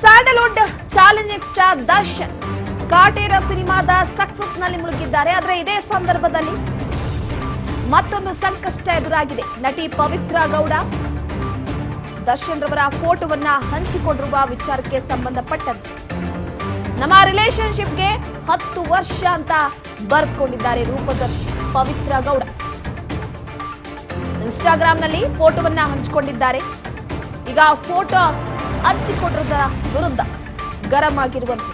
Sandalwood challenging star Darshan Kaatera ಸಿನಿಮಾದ ಸಕ್ಸಸ್ನಲ್ಲಿ ಮುಳುಗಿದ್ದಾರೆ. ಆದ್ರೆ ಇದೇ ಸಂದರ್ಭದಲ್ಲಿ ಮತ್ತೊಂದು ಸಂಕಷ್ಟ ಎದುರಾಗಿದೆ. ನಟಿ ಪವಿತ್ರ ಗೌಡ ದರ್ಶನ್ ರವರ ಫೋಟೋವನ್ನ ಹಂಚಿಕೊಂಡಿರುವ ವಿಚಾರಕ್ಕೆ ಸಂಬಂಧಪಟ್ಟಂತೆ ನಮ್ಮ ರಿಲೇಶನ್ಶಿಪ್ಗೆ ಹತ್ತು ವರ್ಷ ಅಂತ ಬರೆದುಕೊಂಡಿದ್ದಾರೆ ರೂಪದರ್ಶಿ ಪವಿತ್ರ ಗೌಡ. ಇನ್ಸ್ಟಾಗ್ರಾಂನಲ್ಲಿ ಫೋಟೋವನ್ನ ಹಂಚಿಕೊಂಡಿದ್ದಾರೆ. ಈಗ ಆ ಫೋಟೋ ಕೊಟ್ಟಿರುವುದರ ವಿರುದ್ಧ ಗರಂ ಆಗಿರುವಂತೆ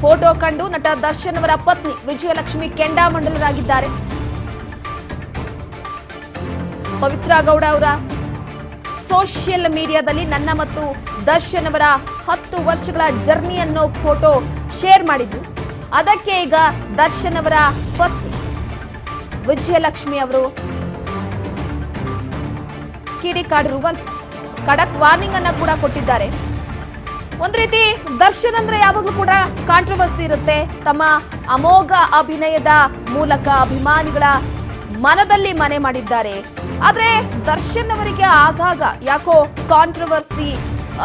ಫೋಟೋ ಕಂಡು ನಟ ದರ್ಶನ್ ಅವರ ಪತ್ನಿ ವಿಜಯಲಕ್ಷ್ಮಿ ಕೆಂಡಾಮಂಡಲರಾಗಿದ್ದಾರೆ. ಪವಿತ್ರ ಗೌಡ ಅವರ ಸೋಷಿಯಲ್ ಮೀಡಿಯಾದಲ್ಲಿ ನನ್ನ ಮತ್ತು ದರ್ಶನ್ ಅವರ ಹತ್ತು ವರ್ಷಗಳ ಜರ್ನಿ ಅನ್ನೋ ಫೋಟೋ ಶೇರ್ ಮಾಡಿದ್ರು. ಅದಕ್ಕೆ ಈಗ ದರ್ಶನ್ ಅವರ ಪತ್ನಿ ವಿಜಯಲಕ್ಷ್ಮಿ ಅವರು ಕಿಡಿಕಾಡಿರುವಂತ ಖಡಕ್ ವಾರ್ನಿಂಗ್ ಅನ್ನ ಕೂಡ ಕೊಟ್ಟಿದ್ದಾರೆ. ಒಂದ್ ರೀತಿ ದರ್ಶನ್ ಅಂದ್ರೆ ಯಾವಾಗ್ಲೂ ಕೂಡ ಕಾಂಟ್ರವರ್ಸಿ ಇರುತ್ತೆ. ತಮ್ಮ ಅಮೋಘ ಅಭಿನಯದ ಮೂಲಕ ಅಭಿಮಾನಿಗಳ ಮನದಲ್ಲಿ ಮನೆ ಮಾಡಿದ್ದಾರೆ. ಆದ್ರೆ ದರ್ಶನ್ ಅವರಿಗೆ ಆಗಾಗ ಯಾಕೋ ಕಾಂಟ್ರವರ್ಸಿ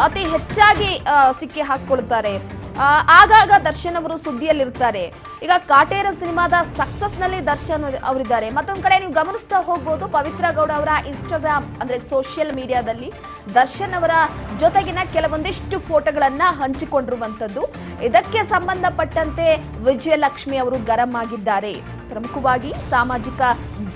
ಅತಿ ಹೆಚ್ಚಾಗಿ ಸಿಕ್ಕಿ ಹಾಕೊಳ್ತಾರೆ ಆ, ಆಗಾಗ ದರ್ಶನ್ ಅವರು ಸುದ್ದಿಯಲ್ಲಿರ್ತಾರೆ ಈಗ ಕಾಟೇರ ಸಿನಿಮಾದ ಸಕ್ಸಸ್ನಲ್ಲಿ ದರ್ಶನ್ ಅವ್ರು- ಅವರಿದ್ದಾರೆ. ಮತ್ತೊಂದ್ ಕಡೆ ನೀವು ಗಮನಿಸ್ತಾ ಹೋಗ್ಬೋದು, ಪವಿತ್ರ ಗೌಡ ಅವರ ಇನ್ಸ್ಟಾಗ್ರಾಮ್ ಅಂದ್ರೆ ಸೋಷಿಯಲ್ ಮೀಡಿಯಾದಲ್ಲಿ ದರ್ಶನ್ ಅವರ ಜೊತೆಗಿನ ಕೆಲವೊಂದಿಷ್ಟು ಫೋಟೋಗಳನ್ನ ಹಂಚಿಕೊಂಡಿರುವಂತದ್ದು ಇದಕ್ಕೆ ಸಂಬಂಧಪಟ್ಟಂತೆ ವಿಜಯಲಕ್ಷ್ಮಿ ಅವರು ಗರಂ ಆಗಿದ್ದಾರೆ. ಪ್ರಮುಖವಾಗಿ ಸಾಮಾಜಿಕ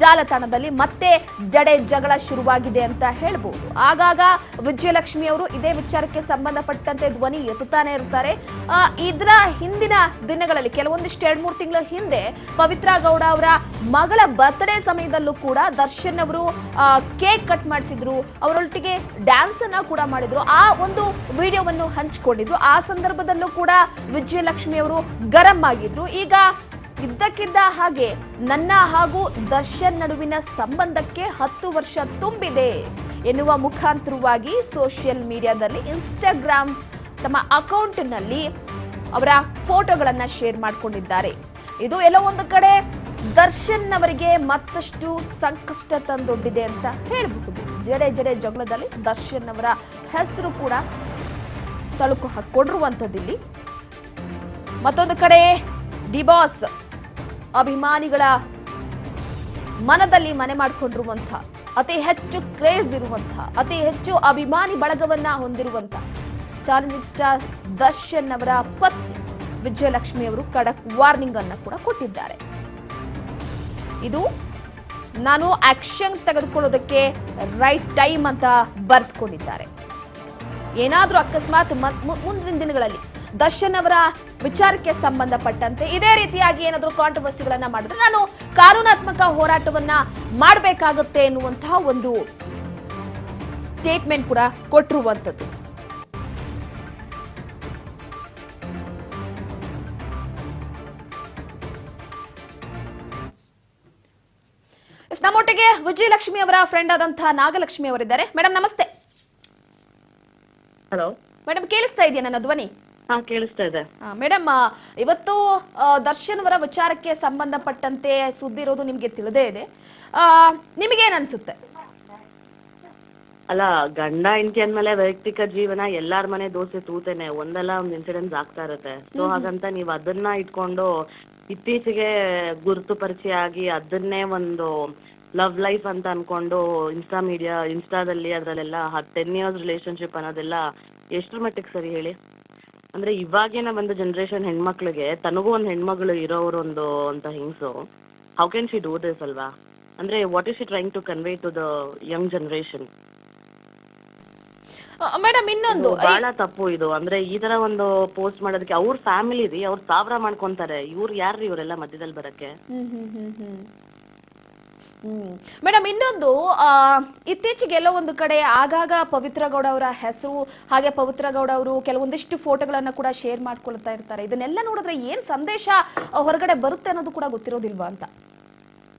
ಜಾಲತಾಣದಲ್ಲಿ ಮತ್ತೆ ಜಡೆ ಜಗಳ ಶುರುವಾಗಿದೆ ಅಂತ ಹೇಳ್ಬೋದು. ಆಗಾಗ ವಿಜಯಲಕ್ಷ್ಮಿ ಅವರು ಇದೇ ವಿಚಾರಕ್ಕೆ ಸಂಬಂಧಪಟ್ಟಂತೆ ಧ್ವನಿ ಎತ್ತುತ್ತಾನೆ ಇರ್ತಾರೆ ಇದರ ಹಿಂದಿನ ದಿನಗಳಲ್ಲಿ, ಕೆಲವೊಂದಿಷ್ಟು ಎರಡು ಮೂರು ತಿಂಗಳ ಹಿಂದೆ ಪವಿತ್ರ ಗೌಡ ಅವರ ಮಗಳ ಬರ್ತ್ಡೇ ಸಮಯದಲ್ಲೂ ಕೂಡ ದರ್ಶನ್ ಅವರು ಕೇಕ್ ಕಟ್ ಮಾಡಿಸಿದ್ರು. ಅವರೊಟ್ಟಿಗೆ ಡ್ಯಾನ್ಸ್ ಅನ್ನ ಕೂಡ ಮಾಡಿದ್ರು. ಆ ಒಂದು ವಿಡಿಯೋವನ್ನು ಹಂಚಿಕೊಂಡಿದ್ರು. ಆ ಸಂದರ್ಭದಲ್ಲೂ ಕೂಡ ವಿಜಯಲಕ್ಷ್ಮಿ ಅವರು ಗರಂ ಆಗಿದ್ರು. ಈಗ ಇದ್ದಕ್ಕಿದ್ದ ಹಾಗೆ ನನ್ನ ಹಾಗೂ ದರ್ಶನ್ ನಡುವಿನ ಸಂಬಂಧಕ್ಕೆ ಹತ್ತು ವರ್ಷ ತುಂಬಿದೆ ಎನ್ನುವ ಮುಖಾಂತರವಾಗಿ ಸೋಷಿಯಲ್ ಮೀಡಿಯಾದಲ್ಲಿ ಇನ್ಸ್ಟಾಗ್ರಾಮ್ ತಮ್ಮ ಅಕೌಂಟ್ನಲ್ಲಿ ಅವರ ಫೋಟೋಗಳನ್ನ ಶೇರ್ ಮಾಡಿಕೊಂಡಿದ್ದಾರೆ. ಇದು ಎಲ್ಲೋ ಒಂದು ಕಡೆ ದರ್ಶನ್ ಅವರಿಗೆ ಮತ್ತಷ್ಟು ಸಂಕಷ್ಟ ತಂದೊಡ್ಡಿದೆ ಅಂತ ಹೇಳಬಹುದು. ಜಡೆ ಜಡೆ ಜಗಳದಲ್ಲಿ ದರ್ಶನ್ ಅವರ ಹೆಸರು ಕೂಡ ತಳುಕು ಹಾಕೊಂಡಿರುವಂಥದ್ದಿಲ್ಲಿ ಮತ್ತೊಂದು ಕಡೆ ಡಿಬಾಸ್ ಅಭಿಮಾನಿಗಳ ಮನದಲ್ಲಿ ಮನೆ ಮಾಡಿಕೊಂಡಿರುವಂಥ, ಅತಿ ಹೆಚ್ಚು ಕ್ರೇಜ್ ಇರುವಂಥ, ಅತಿ ಹೆಚ್ಚು ಅಭಿಮಾನಿ ಬಳಗವನ್ನ ಹೊಂದಿರುವಂಥ ಚಾಲೆಂಜಿಂಗ್ ಸ್ಟಾರ್ ದರ್ಶನ್ ಅವರ ಪತ್ನಿ ವಿಜಯಲಕ್ಷ್ಮಿ ಅವರು ಖಡಕ್ ವಾರ್ನಿಂಗ್ ಅನ್ನ ಕೂಡ ಕೊಟ್ಟಿದ್ದಾರೆ. ಇದು ನಾನು ಆಕ್ಷನ್ ತೆಗೆದುಕೊಳ್ಳೋದಕ್ಕೆ ರೈಟ್ ಟೈಮ್ ಅಂತ ಬರೆದುಕೊಂಡಿದ್ದಾರೆ. ಏನಾದರೂ ಅಕಸ್ಮಾತ್ ಮುಂದಿನ ದಿನಗಳಲ್ಲಿ ದರ್ಶನ್ ಅವರ ವಿಚಾರಕ್ಕೆ ಸಂಬಂಧಪಟ್ಟಂತೆ ಇದೇ ರೀತಿಯಾಗಿ ಏನಾದರೂ ಕಾಂಟ್ರವರ್ಸಿಗಳನ್ನ ಮಾಡಿದ್ರೆ ನಾನು ಕಾನೂನಾತ್ಮಕ ಹೋರಾಟವನ್ನ ಮಾಡಬೇಕಾಗುತ್ತೆ ಎನ್ನುವಂತಹ ಒಂದು ಸ್ಟೇಟ್ಮೆಂಟ್ ಕೂಡ ಕೊಟ್ಟಿರುವಂಥದ್ದು. ನಮ್ಮೊಟ್ಟಿಗೆ ವಿಜಯಲಕ್ಷ್ಮಿ ಅವರ ಫ್ರೆಂಡ್ ಆದಂತಹ ನಾಗಲಕ್ಷ್ಮಿ ಅವರಿದ್ದಾರೆ. ಮೇಡಮ್ ನಮಸ್ತೆ. ಹಲೋ ಮೇಡಮ್ ಕೇಳಿಸ್ತಾ ಇದೆಯಾ ನನ್ನ ಧ್ವನಿ? ಹಾ ಕೇಳಿಸ್ತಾ ಇದೆ. ಮೇಡಮ್ ಇವತ್ತು ದರ್ಶನ್ ಅವರ ವಿಚಾರಕ್ಕೆ ಸಂಬಂಧಪಟ್ಟಂತೆ ಸುದ್ದಿ ಇರೋದು ನಿಮ್ಗೆ ತಿಳಿದೇ ಇದೆ. ಆ, ನಿಮಗೇನ್ ಅನ್ಸುತ್ತೆ? ಅಲ್ಲ ಗಂಡ ಹೆಂಡತಿ ಅಂದ್ಮೇಲೆ ವೈಯಕ್ತಿಕ ಜೀವನ ಎಲ್ಲಾರ್ ಮನೆ ದೋಸೆ ತೂತೇನೆ. ಒಂದಲ್ಲ ಒಂದ್ ಇನ್ಸಿಡೆಂಟ್ ಆಗ್ತಾ ಇರುತ್ತೆ. ಸೊ ಹಾಗಂತ ನೀವ್ ಅದನ್ನ ಇಟ್ಕೊಂಡು ಇತ್ತೀಚೆಗೆ ಗುರುತು ಪರಿಚಯ ಆಗಿ ಅದನ್ನೇ ಒಂದು ಲವ್ ಲೈಫ್ ಅಂತ ಅನ್ಕೊಂಡು ಇನ್ಸ್ಟಾ ಮೀಡಿಯಾ ಇನ್ಸ್ಟಾದಲ್ಲಿ ಅದ್ರಲ್ಲೆಲ್ಲ ಟೆನ್ ಇಯರ್ಸ್ ರಿಲೇಶನ್ಶಿಪ್ ಅನ್ನೋದೆಲ್ಲ ಎಷ್ಟ್ರ ಮಟ್ಟಿಗೆ ಸರಿ ಹೇಳಿ? ಅಂದ್ರೆ ಇವಾಗಿನ ಒಂದು ಜನರೇಷನ್ ಹೆಣ್ಮಕ್ಳಿಗೆ ತನಗೂ ಒಂದ್ ಹೆಣ್ಮಗಳು ಇರೋರು ಒಂದು ಅಂತ ಹಿಂಗ್ಸು? How can she do this ಅಲ್ವಾ? ಅಂದ್ರೆ what is she trying to convey to the young generation madam ಇನ್ನೊಂದು ಬಹಳ ತಪ್ಪು ಇದು. ಅಂದ್ರೆ ಈ ತರ ಒಂದು ಪೋಸ್ಟ್ ಮಾಡೋದಕ್ಕೆ ಅವ್ರ ಫ್ಯಾಮಿಲಿ ರೀ ಅವ್ರ ಸಾವಿರ ಮಾಡ್ಕೊಂತಾರೆ. ಇವ್ರು ಯಾರ್ರಿ ಇವರೆಲ್ಲ ಮಧ್ಯದಲ್ಲಿ ಬರಕ್ಕೆ? ಮೇಡಮ್, ಇನ್ನೊಂದು ಇತ್ತೀಚೆಗೆಲ್ಲ ಒಂದು ಕಡೆ ಆಗಾಗ ಪವಿತ್ರ ಗೌಡ ಅವರ ಹೆಸರು, ಹಾಗೆ ಪವಿತ್ರ ಗೌಡ ಅವರು ಕೆಲವೊಂದಿಷ್ಟು ಫೋಟೋಗಳನ್ನ ಕೂಡ ಶೇರ್ ಮಾಡ್ಕೊಳ್ತಾ ಇರ್ತಾರೆ. ಇದನ್ನೆಲ್ಲ ನೋಡಿದ್ರೆ ಏನ್ ಸಂದೇಶ ಹೊರಗಡೆ ಬರುತ್ತೆ ಅನ್ನೋದು ಕೂಡ ಗೊತ್ತಿರೋದಿಲ್ವಾ ಅಂತ?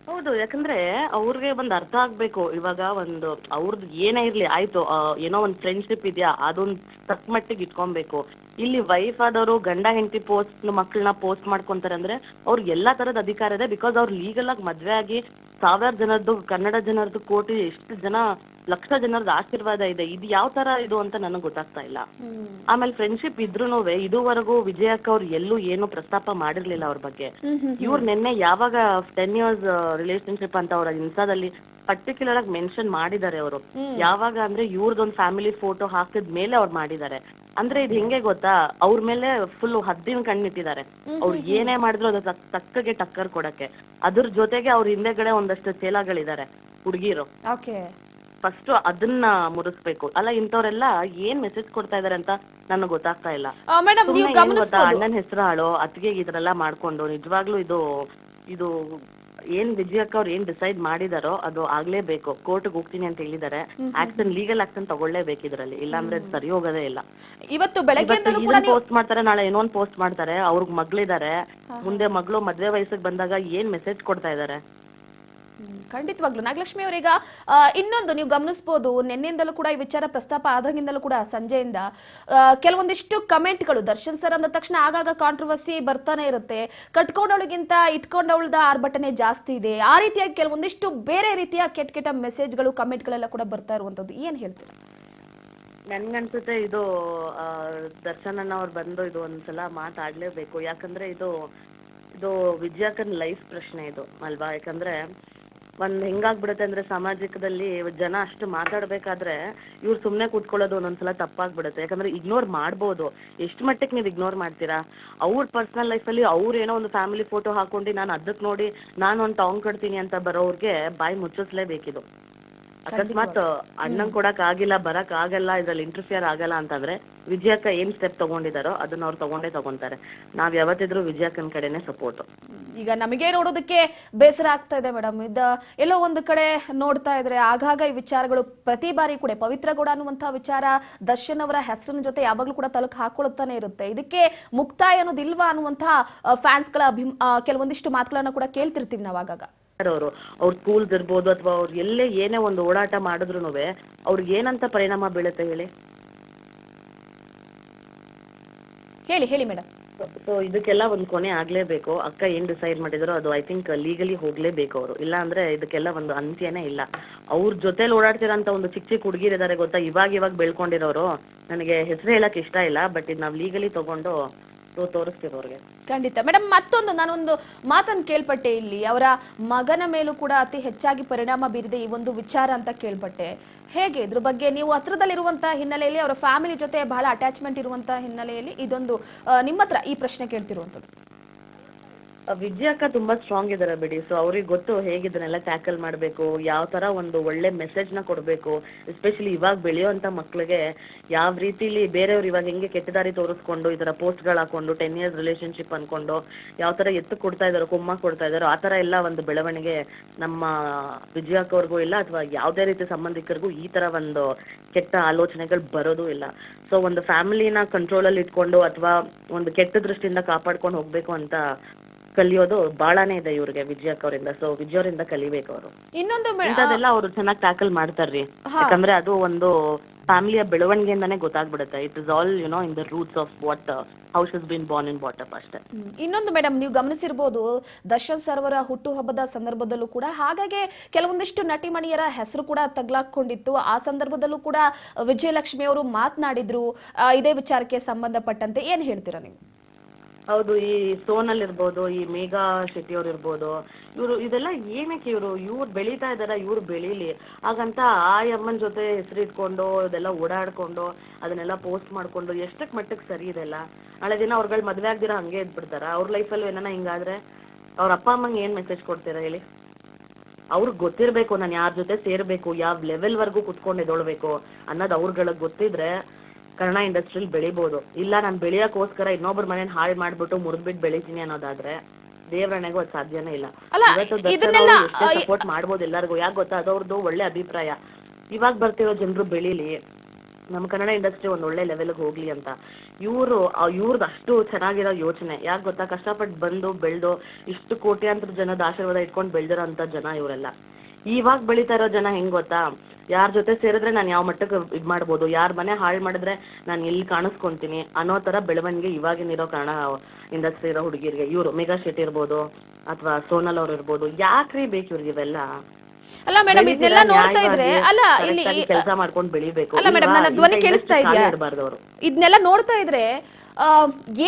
ಹೌದು, ಯಾಕಂದ್ರೆ ಅವ್ರಿಗೆ ಒಂದ್ ಅರ್ಥ ಆಗ್ಬೇಕು. ಇವಾಗ ಒಂದು ಅವ್ರದ್ದು ಏನೇ ಇರ್ಲಿ, ಆಯ್ತು ಏನೋ ಒಂದ್ ಫ್ರೆಂಡ್ಶಿಪ್ ಇದೆಯಾ, ಅದೊಂದ್ ತಕ್ಕ ಮಟ್ಟಿಗೆ ಇಟ್ಕೊಬೇಕು. ಇಲ್ಲಿ ವೈಫ್ ಆದವರು ಗಂಡ ಹೆಂಡತಿ ಪೋಸ್ಟ್ ಮಕ್ಕಳನ್ನ ಪೋಸ್ಟ್ ಮಾಡ್ಕೊಂತಾರೆ ಅಂದ್ರೆ ಅವ್ರಿಗೆ ಎಲ್ಲಾ ತರದ ಅಧಿಕಾರ ಇದೆ ಬಿಕಾಸ್ ಅವ್ರು ಲೀಗಲ್ ಆಗಿ ಮದ್ವೆ ಆಗಿ ಸಾವಿರ ಜನರದ್ದು ಕನ್ನಡ ಜನರದ್ದು ಕೋಟಿ ಎಷ್ಟು ಜನ ಲಕ್ಷ ಜನರದ ಆಶೀರ್ವಾದ ಇದೆ. ಇದು ಯಾವ ತರ ಇದು ಅಂತ ನನಗೆ ಗೊತ್ತಾಗ್ತಾ ಇಲ್ಲ. ಆಮೇಲೆ ಫ್ರೆಂಡ್ಶಿಪ್ ಇದ್ರು ಇದುವರೆಗೂ ವಿಜಯಕ್ಕ ಅವ್ರು ಎಲ್ಲೂ ಏನು ಪ್ರಸ್ತಾಪ ಮಾಡಿರ್ಲಿಲ್ಲ ಅವ್ರ ಬಗ್ಗೆ. ಇವ್ರು ನಿನ್ನೆ ಯಾವಾಗ ಟೆನ್ ಇಯರ್ಸ್ ರಿಲೇಶನ್ಶಿಪ್ ಅಂತ ಅವ್ರ ಇನ್ಸ್ಟಾದಲ್ಲಿ ಪರ್ಟಿಕ್ಯುಲರ್ ಆಗಿ ಮೆನ್ಷನ್ ಮಾಡಿದ್ದಾರೆ ಅವರು. ಯಾವಾಗ ಅಂದ್ರೆ ಇವ್ರದೊಂದು ಫ್ಯಾಮಿಲಿ ಫೋಟೋ ಹಾಕಿದ ಮೇಲೆ ಅವ್ರು ಮಾಡಿದ್ದಾರೆ. ಅಂದ್ರೆ ಇದು ಹೆಂಗೆ ಗೊತ್ತಾ? ಅವ್ರ ಮೇಲೆ ಫುಲ್ ಹದ್ದಿನ ಕಣ್ಣಿಟ್ಟಿದ್ದಾರೆ ಅವ್ರು ಏನೇ ಮಾಡಿದ್ರು ಅದು ತಕ್- ತಕ್ಕಗೆ ಟಕ್ಕರ್ ಕೊಡಕ್ಕೆ. ಅದ್ರ ಜೊತೆಗೆ ಅವ್ರ ಹಿಂದೆಗಡೆ ಒಂದಷ್ಟು ಚೇಲಾಗಳಿದ್ದಾರೆ ಹುಡುಗಿರು. ಓಕೆ. ಫಸ್ಟ್ ಅದನ್ನ ಮುರಿಸ್ಬೇಕು. ಅಲ್ಲ ಇಂಥವ್ರೆಲ್ಲ ಏನ್ ಮೆಸೇಜ್ ಕೊಡ್ತಾ ಇದಾರೆ ಅಂತ ನನಗೆ ಗೊತ್ತಾಗ್ತಾ ಇಲ್ಲ. ಸುಮ್ನೆ ಏನ್ ಗೊತ್ತಾ? ಅಣ್ಣನ ಹೆಸರು ಹಾಳು ಅತ್ತಿಗೆ ಇದ್ರೆಲ್ಲ ಮಾಡ್ಕೊಂಡು ನಿಜವಾಗ್ಲೂ ಇದು ಇದು ಏನ್ ವಿಜಯಕ್ಕ ಅವ್ರು ಏನ್ ಡಿಸೈಡ್ ಮಾಡಿದಾರೋ ಅದು ಆಗ್ಲೇಬೇಕು. ಕೋರ್ಟ್ಗೆ ಹೋಗ್ತೀನಿ ಅಂತ ಹೇಳಿದಾರೆ. ಆಕ್ಷನ್ ಲೀಗಲ್ ಆಕ್ಷನ್ ತಗೊಳ್ಳೇಬೇಕು ಇದ್ರಲ್ಲಿ. ಇಲ್ಲಾಂದ್ರೆ ಅದು ಸರಿ ಹೋಗೋದೇ ಇಲ್ಲ. ಇವತ್ತು ಬೆಳಗ್ಗೆಯಿಂದಲೂ ಕೂಡ ಪೋಸ್ಟ್ ಮಾಡ್ತಾರೆ ನಾಳೆ ಏನೋ ಒಂದ್ ಪೋಸ್ಟ್ ಮಾಡ್ತಾರೆ ಅವ್ರಿಗೆ ಮಗಳಿದ್ದಾರೆ ಮುಂದೆ ಮಗಳು ಮದ್ವೆ ವಯಸ್ಸಿಗೆ ಬಂದಾಗ ಏನ್ ಮೆಸೇಜ್ ಕೊಡ್ತಾ ಇದಾರೆ? ಖಂಡಿತವಾಗ್ಲು. ನಾಗಲಕ್ಷ್ಮಿ ಅವರೀಗ ಇನ್ನೊಂದು ನೀವು ಗಮನಿಸಬಹುದು ನಿನ್ನೆಯಿಂದಲೂ ಕೂಡ ಈ ವಿಚಾರ ಪ್ರಸ್ತಾಪ ಆದಾಗಿಂದಲೂ ಕೂಡ ಸಂಜೆಯಿಂದ. ಕೆಲವೊಂದಿಷ್ಟು ಕಮೆಂಟ್ಗಳು, ದರ್ಶನ್ ಸರ್ ಅಂದ ತಕ್ಷಣ ಆಗಾಗ ಕಾಂಟ್ರವರ್ಸಿ ಬರ್ತಾನೆ ಇರುತ್ತೆ. ಕಟ್ಕೊಂಡವಳಿಗಿಂತ ಇಟ್ಕೊಂಡವಳ್ದ ಆರ್ಭಟನೆ ಜಾಸ್ತಿ ಇದೆ. ಆ ರೀತಿಯಾಗಿ ಕೆಲವೊಂದಿಷ್ಟು ಬೇರೆ ರೀತಿಯ ಕೆಟ್ಟ ಕೆಟ್ಟ ಮೆಸೇಜ್ಗಳು ಕಮೆಂಟ್ಗಳೆಲ್ಲ ಕೂಡ ಬರ್ತಾ ಇರುವಂತದ್ದು ಏನು ಹೇಳ್ತೀರಾ? ನನ್ಗನ್ಸುತ್ತೆ ಇದು ದರ್ಶನ್ ಅವ್ರು ಬಂದು ಇದು ಒಂದ್ಸಲ ಮಾತಾಡ್ಲೇಬೇಕು. ಯಾಕಂದ್ರೆ ಇದು ಇದು ವಿಜಯಕನ್ ಲೈಫ್ ಪ್ರಶ್ನೆ ಇದು, ಅಲ್ವಾ? ಯಾಕಂದ್ರೆ ಒಂದ್ ಹೆಂಗಾಗ್ಬಿಡುತ್ತೆ ಅಂದ್ರೆ ಸಾಮಾಜಿಕದಲ್ಲಿ ಜನ ಅಷ್ಟು ಮಾತಾಡ್ಬೇಕಾದ್ರೆ ಇವ್ರು ಸುಮ್ನೆ ಕೂತ್ಕೊಳ್ಳೋದು ಒಂದೊಂದ್ಸಲ ತಪ್ಪಾಗ್ಬಿಡುತ್ತೆ. ಯಾಕಂದ್ರೆ ಇಗ್ನೋರ್ ಮಾಡ್ಬೋದು. ಎಷ್ಟು ಮಟ್ಟಕ್ಕೆ ನೀವು ಇಗ್ನೋರ್ ಮಾಡ್ತೀರಾ? ಅವ್ರ ಪರ್ಸನಲ್ ಲೈಫಲ್ಲಿ ಅವ್ರ್ ಏನೋ ಒಂದು ಫ್ಯಾಮಿಲಿ ಫೋಟೋ ಹಾಕೊಂಡು ನಾನು ಅದಕ್ಕೆ ನೋಡಿ ನಾನು ಒಂದು ಟಾಂಗ್ ಕಟ್ತೀನಿ ಅಂತ ಬರೋರ್ಗೆ ಬಾಯಿ ಮುಚ್ಚಿಸ್ಲೇಬೇಕಿದು. ಅಕಸ್ಮಾತ್ ಅಣ್ಣಂಗ್ ಕೊಡಕ್ ಆಗಿಲ್ಲ ಬರಕ್ ಆಗಲ್ಲ ಇದ್ರಲ್ಲಿ ಇಂಟರ್ಫಿಯರ್ ಆಗಲ್ಲ ಅಂತಂದ್ರೆ ವಿಜಯಕ್ಕ ಏನ್ ಸ್ಟೆಪ್ ತಗೊಂಡಿದಾರೋ ಅದನ್ನ ಅವ್ರು ತಗೊಂಡೇ ತಗೊಂತಾರೆ. ನಾವ್ ಯಾವತ್ತಿದ್ರು ವಿಜಯಕ್ಕನ್ ಕಡೆನೆ ಸಪೋರ್ಟ್ ಈಗ ನಮಗೆ ನೋಡೋದಕ್ಕೆ ಬೇಸರ ಆಗ್ತಾ ಇದೆ ಮೇಡಮ್. ಇದ ಎಲ್ಲೋ ಒಂದು ಕಡೆ ನೋಡ್ತಾ ಇದ್ರೆ ಆಗಾಗ ಈ ವಿಚಾರಗಳು ಪ್ರತಿ ಬಾರಿ ಕೂಡ ಪವಿತ್ರಗೌಡ ಅನ್ನುವಂತಹ ವಿಚಾರ ದರ್ಶನ್ ಅವರ ಹೆಸರಿನ ಜೊತೆ ಯಾವಾಗಲೂ ಕೂಡ ತಲುಕು ಹಾಕೊಳ್ಳುತ್ತಾನೆ ಇರುತ್ತೆ. ಇದಕ್ಕೆ ಮುಕ್ತಾಯ ಅನ್ನೋದಿಲ್ವಾ ಅನ್ನುವಂತಹ ಫ್ಯಾನ್ಸ್ಗಳ ಅಭಿಮ ಕೆಲವೊಂದಿಷ್ಟು ಮಾತುಗಳನ್ನ ಕೂಡ ಕೇಳ್ತಿರ್ತೀವಿ ನಾವು ಆಗಾಗ. ಅವರು ಅವ್ರ ಸ್ಕೂಲ್ಸ್ ಇರ್ಬೋದು ಅಥವಾ ಅವ್ರು ಎಲ್ಲೇ ಏನೇ ಒಂದು ಓಡಾಟ ಮಾಡಿದ್ರು ಅವ್ರಿಗೆ ಏನಂತ ಪರಿಣಾಮ ಬೀಳುತ್ತೆ ಹೇಳಿ? ಹೇಳಿ ಹೇಳಿ ಮೇಡಮ್. ಸೊ ಇದಕ್ಕೆಲ್ಲ ಒಂದ್ ಕೊನೆ ಆಗ್ಲೇಬೇಕು. ಅಕ್ಕ ಏನ್ ಡಿಸೈಡ್ ಮಾಡಿದ್ರು ಅದು ಐ ಥಿಂಕ್ ಲೀಗಲಿ ಹೋಗ್ಲೇಬೇಕು ಅವರು. ಇಲ್ಲ ಅಂದ್ರೆ ಇದಕ್ಕೆಲ್ಲ ಒಂದು ಅಂತ್ಯನೇ ಇಲ್ಲ. ಅವ್ರ ಜೊತೆಲಿ ಓಡಾಡ್ತಿರೋಂತ ಒಂದು ಚಿಕ್ಕ ಚಿಕ್ಕ ಹುಡುಗಿರಿದ್ದಾರೆ ಗೊತ್ತಾ? ಇವಾಗ ಇವಾಗ ಬೆಳ್ಕೊಂಡಿರೋರು. ನನಗೆ ಹೆಸರು ಹೇಳಕ್ ಇಷ್ಟ ಇಲ್ಲ ಬಟ್ ಇದು ನಾವ್ ಲೀಗಲಿ ತಗೊಂಡು ಅವ್ರಿಗೆ. ಖಂಡಿತ. ಮೇಡಮ್ ಮತ್ತೊಂದು, ನಾನೊಂದು ಮಾತನ್ನು ಕೇಳ್ಪಟ್ಟೆ ಇಲ್ಲಿ. ಅವರ ಮಗನ ಮೇಲೂ ಕೂಡ ಅತಿ ಹೆಚ್ಚಾಗಿ ಪರಿಣಾಮ ಬೀರಿದೆ ಈ ಒಂದು ವಿಚಾರ ಅಂತ ಕೇಳ್ಪಟ್ಟೆ. ಹೇಗೆ? ಇದ್ರ ಬಗ್ಗೆ ನೀವು ಹತ್ರದಲ್ಲಿರುವಂತಹ ಹಿನ್ನೆಲೆಯಲ್ಲಿ ಅವರ ಫ್ಯಾಮಿಲಿ ಜೊತೆ ಬಹಳ ಅಟ್ಯಾಚ್ಮೆಂಟ್ ಇರುವಂತಹ ಹಿನ್ನೆಲೆಯಲ್ಲಿ ಇದೊಂದು ನಿಮ್ಮ ಹತ್ರ ಈ ಪ್ರಶ್ನೆ ಕೇಳ್ತಿರುವಂತದ್ದು ಆ, ವಿಜಯಕ್ಕ ತುಂಬಾ ಸ್ಟ್ರಾಂಗ್ ಇದಾರೆ ಬಿಡಿ. ಸೊ ಅವ್ರಿಗೆ ಗೊತ್ತು ಹೇಗೆ ಇದನ್ನೆಲ್ಲ ಟ್ಯಾಕಲ್ ಮಾಡ್ಬೇಕು, ಯಾವ ತರ ಒಂದು ಒಳ್ಳೆ ಮೆಸೇಜ್ನ ಕೊಡಬೇಕು ಎಸ್ಪೆಷಲಿ ಇವಾಗ ಬೆಳೆಯುವಂತ ಮಕ್ಳಿಗೆ ಯಾವ ರೀತಿಲಿ ಬೇರೆಯವ್ರು ಇವಾಗ ಹೆಂಗೆ ಕೆಟ್ಟ ದಾರಿ ತೋರಿಸ್ಕೊಂಡು, ಈ ತರ post ಗಳು ಹಾಕೊಂಡು ಟೆನ್ ಇಯರ್ಸ್ ರಿಲೇಶನ್ಶಿಪ್ ಅನ್ಕೊಂಡು, ಯಾವ ತರ ಎತ್ತು ಕೊಡ್ತಾ ಇದಾರೋ, ಕುಮ್ಮ ಕೊಡ್ತಾ ಇದಾರೋ, ಆ ತರ ಎಲ್ಲ ಒಂದು ಬೆಳವಣಿಗೆ ನಮ್ಮ ವಿಜಯಕ್ಕ ಅವ್ರಿಗೂ ಇಲ್ಲ, ಅಥವಾ ಯಾವುದೇ ರೀತಿ ಸಂಬಂಧಿಕರಿಗೂ ಈ ತರ ಒಂದು ಕೆಟ್ಟ ಆಲೋಚನೆಗಳು ಬರೋದು ಇಲ್ಲ. ಸೊ ಒಂದು ಫ್ಯಾಮಿಲಿನ ಕಂಟ್ರೋಲ್ ಅಲ್ಲಿ ಇಟ್ಕೊಂಡು, ಅಥವಾ ಒಂದು ಕೆಟ್ಟ ದೃಷ್ಟಿಯಿಂದ ಕಾಪಾಡ್ಕೊಂಡು ಹೋಗ್ಬೇಕು ಅಂತ ಕಲಿಯೋದು ಬಾಳಾನೇ ಇದೆ ಇವ್ರಿಗೆ ವಿಜಯಕ್ ಅವರಿಂದ. ಸೊ ವಿಜಯ್ ಅವರಿಂದ ಕಲಿಬೇಕು ಅವರು. ಇನ್ನೊಂದು ಮೇ- ಇಂಥದೆಲ್ಲ ಅವರು ಚೆನ್ನಾಗಿ ಟ್ಯಾಕಲ್ ಮಾಡ್ತಾರ್ರಿ. ಯಾಕಂದ್ರೆ ಅದು ಒಂದು ಫ್ಯಾಮಿಲಿಯ ಬೆಳವಣಿಗೆಯಿಂದಾನೇ ಗೊತ್ತಾಗ್ಬಿಡುತ್ತೆ. It is all you know in the roots of what house is been born in bottom ಅಷ್ಟೇ. ಹ್ಮ್. ಇನ್ನೊಂದು ಮೇಡಮ್ ನೀವು ಗಮನಿಸಿರ್ಬೋದು ದರ್ಶನ್ ಸರ್ ಅವರ ಹುಟ್ಟುಹಬ್ಬದ ಸಂದರ್ಭದಲ್ಲೂ ಕೂಡ ಹಾಗಾಗಿ ಕೆಲವೊಂದಿಷ್ಟು ನಟಿಮಣಿಯರ ಹೆಸರು ಕೂಡ ತಗ್ಲಾಕೊಂಡಿತ್ತು. ಆ ಸಂದರ್ಭದಲ್ಲೂ ಕೂಡ ವಿಜಯಲಕ್ಷ್ಮಿ ಅವರು ಮಾತನಾಡಿದ್ರು. ಇದೇ ವಿಚಾರಕ್ಕೆ ಸಂಬಂಧಪಟ್ಟಂತೆ ಏನ್ ಹೇಳ್ತೀರಾ ನೀವು? ಹೌದು, ಈ ಸೋನಲ್ ಇರ್ಬೋದು, ಈ ಮೇಘಾ ಶೆಟ್ಟಿ ಅವ್ರು ಇರ್ಬೋದು, ಇವರು ಇದೆಲ್ಲ ಏನಕ್ಕೆ ಇವರು, ಇವ್ರು ಬೆಳೀತಾ ಇದಾರ ಇವ್ರು ಬೆಳೀಲಿ? ಹಾಗಂತ ಆ ಅಮ್ಮನ ಜೊತೆ ಹೆಸರಿಟ್ಕೊಂಡು ಇದೆಲ್ಲ ಓಡಾಡ್ಕೊಂಡು, ಅದನ್ನೆಲ್ಲ ಪೋಸ್ಟ್ ಮಾಡ್ಕೊಂಡು, ಎಷ್ಟಕ್ ಮಟ್ಟಕ್ಕೆ ಸರಿ ಇದೆಲ್ಲ ನಾಳೆ ದಿನ ಅವ್ರಗಳು ಮದ್ವೆ ಆಗ್ದಿರ ಹಂಗೆ ಇದ್ಬಿಡ್ತಾರ? ಅವ್ರ ಲೈಫಲ್ಲಿ ಏನಾನ ಹಿಂಗಾದ್ರೆ? ಅವ್ರ ಅಪ್ಪ ಅಮ್ಮಂಗೆ ಏನ್ ಮೆಸೇಜ್ ಕೊಡ್ತೀರಾ ಹೇಳಿ? ಅವ್ರಿಗೆ ಗೊತ್ತಿರ್ಬೇಕು, ನಾನು ಯಾರ ಜೊತೆ ಸೇರ್ಬೇಕು, ಯಾವ ಲೆವೆಲ್ ವರ್ಗೂ ಕುತ್ಕೊಂಡು ಎದೊಳ್ಬೇಕು ಅನ್ನೋದು ಅವ್ರಗಳಿಗೆ ಗೊತ್ತಿದ್ರೆ ಕನ್ನಡ ಇಂಡಸ್ಟ್ರಿ ಬೆಳಿಬೋದು. ಇಲ್ಲ ನಾನು ಬೆಳೆಯಕ್ಕೋಸ್ಕರ ಇನ್ನೊಬ್ರ ಮನೇನ ಹಾಳು ಮಾಡ್ಬಿಟ್ಟು ಮುರಿದ್ಬಿಟ್ಟು ಬೆಳಿತೀನಿ ಅನ್ನೋದಾದ್ರೆ ದೇವರಣೆಗೂ ಅದ್ ಸಾಧ್ಯನೇ ಇಲ್ಲ. ಇವತ್ತು ಸಪೋರ್ಟ್ ಮಾಡ್ಬೋದು ಎಲ್ಲರಿಗೂ. ಯಾಕೆ ಗೊತ್ತಾ? ಅದವ್ರದ್ದು ಒಳ್ಳೆ ಅಭಿಪ್ರಾಯ. ಇವಾಗ ಬರ್ತಿರೋ ಜನರು ಬೆಳಿಲಿ. ನಮ್ಮ ಕನ್ನಡ ಇಂಡಸ್ಟ್ರಿ ಒಂದ್ ಒಳ್ಳೆ ಲೆವೆಲ್ಗೆ ಹೋಗ್ಲಿ ಅಂತ. ಇವರು ಇವ್ರದ್ದು ಅಷ್ಟು ಚೆನ್ನಾಗಿರೋ ಯೋಚನೆ. ಯಾಕೆ ಗೊತ್ತಾ? ಕಷ್ಟಪಟ್ಟು ಬಂದು ಬೆಳೆದು ಇಷ್ಟು ಕೋಟ್ಯಾಂತರ ಜನದ ಆಶೀರ್ವಾದ ಇಟ್ಕೊಂಡು ಬೆಳೆದಿರೋ ಅಂತ ಜನ ಇವರೆಲ್ಲ. ಇವಾಗ ಬೆಳೀತಾ ಇರೋ ಜನ ಹೆಂಗ್ ಗೊತ್ತಾ? ಯಾರ ಜೊತೆ ಸೇರಿದ್ರೆ ನಾನು ಯಾವ ಮಟ್ಟಕ್ಕೆ ಇದ್ ಮಾಡ್ಬೋದು? ಯಾರ ಮನೆ ಹಾಳು ಮಾಡಿದ್ರೆ ನಾನು ಎಲ್ಲಿ ಕಾಣಿಸ್ಕೊಂತೀನಿ? ಅನ್ನೋ ತರ ಬೆಳವಣಿಗೆ ಇವಾಗಿನ ಇರೋ ಕಾರಣ ಇಂಡಸ್ಟ್ರಿ ಇರೋ ಹುಡುಗಿರಿಗೆ. ಇವರು ಮೇಘಾ ಶೆಟ್ಟಿ ಇರ್ಬೋದು, ಅಥವಾ ಸೋನಲ್ ಅವ್ರು ಇರ್ಬೋದು. ಯಾಕ್ರಿ ಬೇಕು ಇವ್ರಿಗೆ ಇವೆಲ್ಲ? ಅಲ್ಲ ಮೇಡಮ್ ಇದನ್ನೆಲ್ಲ ನೋಡ್ತಾ ಇದ್ರೆ ಅಲ್ಲ ಇಲ್ಲಿ ಕೆಲಸ ಮಾಡ್ಕೊಂಡು ಬೆಳಿಬೇಕು. ಅಲ್ಲ ಮೇಡಮ್ ನನ್ನ ಧ್ವನಿ ಕೇಳಿಸ್ತಾ ಇದೆಯಾ? ಇದನ್ನೆಲ್ಲ ನೋಡ್ತಾ ಇದ್ರೆ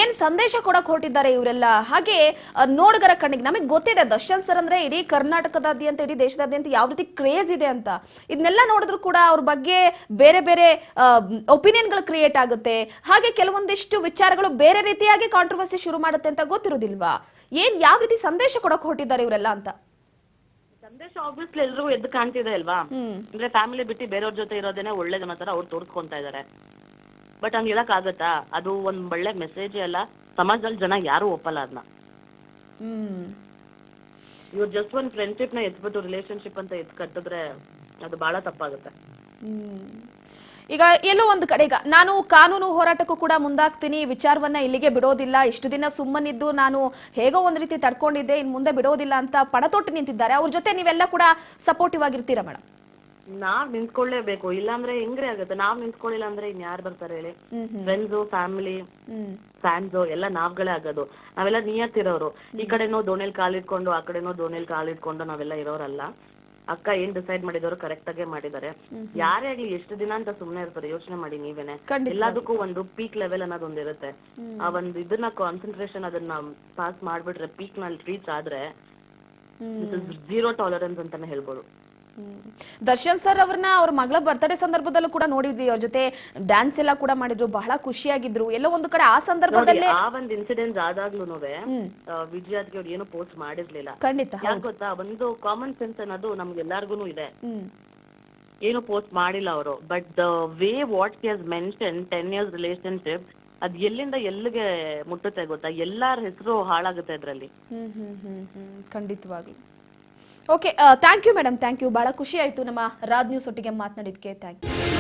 ಏನ್ ಸಂದೇಶ ಕೊಡಕ್ ಹೊರಟಿದ್ದಾರೆ ಇವರೆಲ್ಲ? ಹಾಗೆ ನೋಡಗರ ನೋಡುಗರ ಕಣ್ಣಿಗೆ ನಮಗೆ ಗೊತ್ತಿದೆ ದರ್ಶನ್ ಸರ್ ಅಂದ್ರೆ ಇಡೀ ಕರ್ನಾಟಕದಾದ್ಯಂತ ಇಡೀ ದೇಶದಾದ್ಯಂತ ಯಾವ ರೀತಿ ಕ್ರೇಜ್ ಇದೆ ಅಂತ. ಇದನ್ನೆಲ್ಲ ನೋಡಿದ್ರು ಕೂಡ ಅವ್ರ ಬಗ್ಗೆ ಬೇರೆ ಬೇರೆ ಒಪಿನಿಯನ್ಗಳು ಕ್ರಿಯೇಟ್ ಆಗುತ್ತೆ. ಹಾಗೆ ಕೆಲವೊಂದಿಷ್ಟು ವಿಚಾರಗಳು ಬೇರೆ ರೀತಿಯಾಗಿ ಕಾಂಟ್ರವರ್ಸಿ ಶುರು ಮಾಡುತ್ತೆ ಅಂತ ಗೊತ್ತಿರೋದಿಲ್ವಾ ಏನ್ ಯಾವ ರೀತಿ ಸಂದೇಶ ಕೊಡಕ್ ಹೊರಟಿದ್ದಾರೆ ಇವರೆಲ್ಲ ಅಂತ? ಸಂದೇಶ ಆಬ್ವಿಯಸ್ಲಿ ಎಲ್ರಿಗೂ ಎದ್ದು ಕಾಣ್ತಿದೆ ಅಲ್ವಾ? ಅಂದ್ರೆ ಫ್ಯಾಮಿಲಿ ಬಿಟ್ಟು ಬೇರೆಯವ್ರ ಜೊತೆ ಇರೋದೇನೆ ಒಳ್ಳೇದು ಅನ್ನೋ ತರ ಅವ್ರು ತೋರ್ಸ್ಕೊಂತಾ ಇದಾರೆ. ಬಟ್ ಹಂಗ್ ಹೇಳಕ್ ಆಗತ್ತಾ? ಅದು ಒಂದ್ ಒಳ್ಳೆ ಮೆಸೇಜ್ ಅಲ್ಲ ಸಮಾಜದಲ್ಲಿ ಜನ ಯಾರು ಒಪ್ಪಲ್ಲ ಅದನ್ನ ಹ್ಮ್. ಇವ್ರು ಜಸ್ಟ್ ಒಂದ್ ಫ್ರೆಂಡ್ಶಿಪ್ನ ಎತ್ಬಿಟ್ಟು ರಿಲೇಶನ್ಶಿಪ್ ಅಂತ ಎತ್ ಕಟ್ಟಿದ್ರೆ ಅದು ಬಹಳ ತಪ್ಪಾಗುತ್ತೆ. ಈಗ ಎಲ್ಲೋ ಒಂದು ಕಡೆ ಈಗ ನಾನು ಕಾನೂನು ಹೋರಾಟಕ್ಕೂ ಕೂಡ ಮುಂದಾಗ್ತೀನಿ ವಿಚಾರವನ್ನ ಇಲ್ಲಿಗೆ ಬಿಡೋದಿಲ್ಲ ಇಷ್ಟು ದಿನ ಸುಮ್ಮನಿದ್ದು ನಾನು ಹೇಗೋ ಒಂದ್ ರೀತಿ ತಡ್ಕೊಂಡಿದ್ದೆ ಇನ್ ಮುಂದೆ ಬಿಡೋದಿಲ್ಲ ಅಂತ ಪಣ ತೊಟ್ಟು ನಿಂತಿದ್ದಾರೆ. ಅವ್ರ ಜೊತೆ ನೀವೆಲ್ಲ ಕೂಡ ಸಪೋರ್ಟಿವ್ ಆಗಿರ್ತೀರಾ ಮೇಡಮ್ ನಾವ್ ನಿಂತ್ಕೊಳ್ಳೇಬೇಕು ಇಲ್ಲಾಂದ್ರೆ ಹೆಂಗ್ರಿ ಆಗುತ್ತೆ? ನಾವ್ ನಿಂತ್ಕೊಳ್ಳಿಲ್ಲ ಅಂದ್ರೆ ಇನ್ ಯಾರು ಬರ್ತಾರೆ ಹೇಳಿ? ಫ್ರೆಂಡ್ಸ್ ಫ್ಯಾಮಿಲಿ ಫ್ಯಾನ್ಸು ಫ್ಯಾನ್ಸ್ ಎಲ್ಲ ನಾವ್ಗಳೇ ಆಗೋದು. ನಾವೆಲ್ಲ ನಿಯತ್ತಿರೋರು. ಈ ಕಡೆನೋ ದೋಣಿಲ್ ಕಾಲಿಟ್ಕೊಂಡು ಆ ಕಡೆನೋ ದೋಣಿಲ್ ಕಾಲಿಟ್ಕೊಂಡು ನಾವೆಲ್ಲ ಇರೋರಲ್ಲ. ಅಕ್ಕ ಏನ್ ಡಿಸೈಡ್ ಮಾಡಿದವರು ಕರೆಕ್ಟ್ ಆಗೇ ಮಾಡಿದ್ದಾರೆ. ಯಾರೇ ಆಗ್ಲಿ ಎಷ್ಟು ದಿನ ಅಂತ ಸುಮ್ನೆ ಇರ್ತಾರೆ ಯೋಚನೆ ಮಾಡಿ ನೀವೇನೆ. ಎಲ್ಲದಕ್ಕೂ ಒಂದು ಪೀಕ್ ಲೆವೆಲ್ ಅನ್ನೋದು ಒಂದಿರುತ್ತೆ. ಆ ಒಂದು ಇದನ್ನ ಕಾನ್ಸಂಟ್ರೇಷನ್ ಅದನ್ನ ಪಾಸ್ ಮಾಡ್ಬಿಟ್ರೆ ಪೀಕ್ನಲ್ಲಿ ರೀಚ್ ಆದ್ರೆ ಜೀರೋ ಟಾಲರೆನ್ಸ್ ಅಂತಾನೆ ಹೇಳ್ಬೋದು. ದರ್ಶನ್ ಸರ್ ಅವ್ರನ್ನ ಅವ್ರ ಮಗಳ ಬರ್ತ್ಡೇ ಸಂದರ್ಭದಲ್ಲೂ ಕೂಡ ನೋಡಿದ್ವಿ. ಅವ್ರ ಜೊತೆ ಡ್ಯಾನ್ಸ್ ಎಲ್ಲ ಕೂಡ ಮಾಡಿದ್ರು. ಬಹಳ ಖುಷಿಯಾಗಿದ್ರು. ಎಲ್ಲೋ ಒಂದು ಕಡೆ ಆ ಸಂದರ್ಭದಲ್ಲಿ ಆ ಒಂದು ಇನ್ಸಿಡೆಂಟ್ ಆದಾಗ್ಲೂನುವೆ ಹ್ಮ್. ವಿಜಯಾದ್ಗೆ ಅವ್ರು ಏನು ಪೋಸ್ಟ್ ಮಾಡಿರ್ಲಿಲ್ಲ. ಖಂಡಿತ ಯಾಕೆ ಗೊತ್ತಾ? ಒಂದು ಕಾಮನ್ ಸೆನ್ಸ್ ಅನ್ನೋದು ನಮ್ಗೆಲ್ಲಾರ್ಗು ಇದೆ. ಏನು ಪೋಸ್ಟ್ ಮಾಡಿಲ್ಲ ಅವರು. But the way what he has mention ten years relationship ಅದ್ ಎಲ್ಲಿಂದ ಎಲ್ಲಿಗೆ ಮುಟ್ಟುತ್ತೆ ಗೊತ್ತಾ? ಎಲ್ಲಾರ ಹೆಸರು ಹಾಳಾಗುತ್ತೆ ಅದ್ರಲ್ಲಿ. ಹ್ಮ್ ಹ್ಮ್ ಹ್ಮ್ ಹ್ಮ್. ಖಂಡಿತವಾಗ್ಲು. Okay thank you madam thank you ಭಾಳ ಖುಷಿ ಆಯಿತು ನಮ್ಮ ರಾಜ್ ನ್ಯೂಸ್ ಒಟ್ಟಿಗೆ ಮಾತನಾಡಿದ್ದಕ್ಕೆ ಥ್ಯಾಂಕ್ ಯು